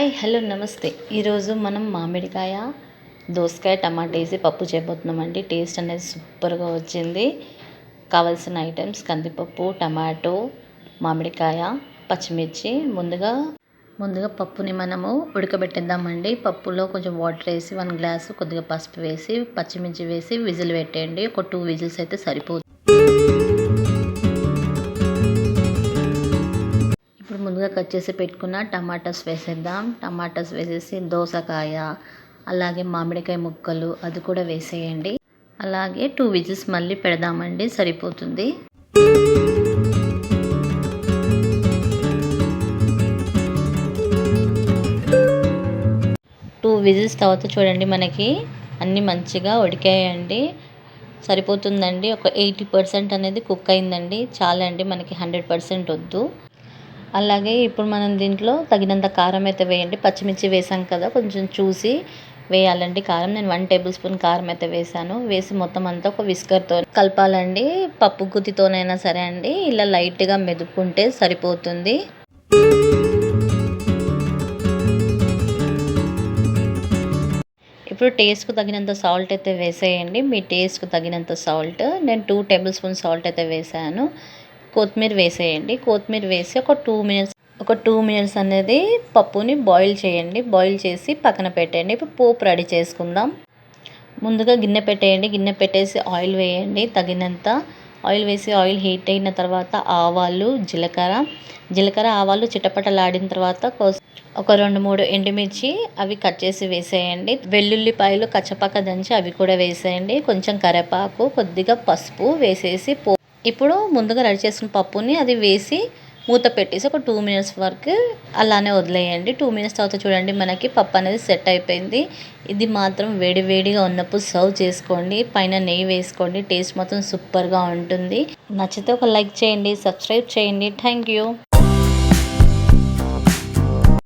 Hi hello నమస్తే. ఈరోజు మనం మామిడికాయ దోసకాయ టమాటా వేసి పప్పు చేయబోతున్నామండి. టేస్ట్ అనేది సూపర్గా వచ్చింది. కావాల్సిన ఐటమ్స్ కందిపప్పు టమాటో మామిడికాయ పచ్చిమిర్చి ముందుగా ముందుగా పప్పుని మనము ఉడకబెట్టేద్దామండి. పప్పులో కొంచెం వాటర్ వేసి వన్ గ్లాసు కొద్దిగా పసుపు వేసి పచ్చిమిర్చి వేసి విజిల్ పెట్టేయండి. ఒక టూ విజిల్స్ అయితే సరిపోతుంది ముందుగా కట్ చేసి పెట్టుకున్న టమాటాస్ వేసేద్దాం. టమాటాస్ వేసేసి దోసకాయ అలాగే మామిడికాయ ముక్కలు అది కూడా వేసేయండి. అలాగే టూ విజిల్స్ మళ్ళీ పెడదామండి సరిపోతుంది. టూ విజిల్స్ తర్వాత చూడండి మనకి అన్నీ మంచిగా ఉడికాయండి. సరిపోతుందండి. ఒక ఎయిటీ పర్సెంట్ అనేది కుక్ అయిందండి. చాలా అండి మనకి హండ్రెడ్ పర్సెంట్ వద్దు. అలాగే ఇప్పుడు మనం దీంట్లో తగినంత కారం అయితే వేయండి. పచ్చిమిర్చి వేసాం కదా కొంచెం చూసి వేయాలండి కారం. నేను వన్ టేబుల్ స్పూన్ కారం అయితే వేసాను. వేసి మొత్తం అంతా ఒక విస్కర్తో కలపాలండి. పప్పు గుత్తితోనైనా సరే అండి ఇలా లైట్గా మెదుపుకుంటే సరిపోతుంది. ఇప్పుడు టేస్ట్కు తగినంత సాల్ట్ అయితే వేసేయండి. మీ టేస్ట్కు తగినంత సాల్ట్. నేను టూ టేబుల్ స్పూన్ సాల్ట్ అయితే వేసాను. కొత్తిమీర వేసేయండి. కొత్తిమీర వేసి ఒక టూ మినిట్స్ ఒక టూ మినిట్స్ అనేది పప్పుని బాయిల్ చేయండి. బాయిల్ చేసి పక్కన పెట్టండి ఇప్పుడు పోపు రెడీ చేసుకుందాం. ముందుగా గిన్నె పెట్టేయండి. గిన్నె పెట్టేసి ఆయిల్ వేయండి. తగినంత ఆయిల్ వేసి ఆయిల్ హీట్ అయిన తర్వాత ఆవాలు జీలకర్ర. జీలకర్ర ఆవాలు చిటపటలాడిన తర్వాత ఒక రెండు మూడు ఎండుమిర్చి అవి కట్ చేసి వేసేయండి. వెల్లుల్లిపాయలు కచ్చపక్క దంచి అవి కూడా వేసేయండి. కొంచెం కరివేపాకు కొద్దిగా పసుపు వేసేసి పో ఇప్పుడు ముందుగా రెడీ చేసిన పప్పుని అది వేసి మూత పెట్టేసి ఒక టూ మినిట్స్ వరకు అలానే వదిలేయండి. టూ మినిట్స్ తర్వాత చూడండి మనకి పప్పు అనేది సెట్ అయిపోయింది. ఇది మాత్రం వేడి వేడిగా ఉన్నప్పుడు సర్వ్ చేసుకోండి. పైన నెయ్యి వేసుకోండి. టేస్ట్ మాత్రం సూపర్గా ఉంటుంది. నచ్చితే ఒక లైక్ చేయండి సబ్స్క్రైబ్ చేయండి. Thank you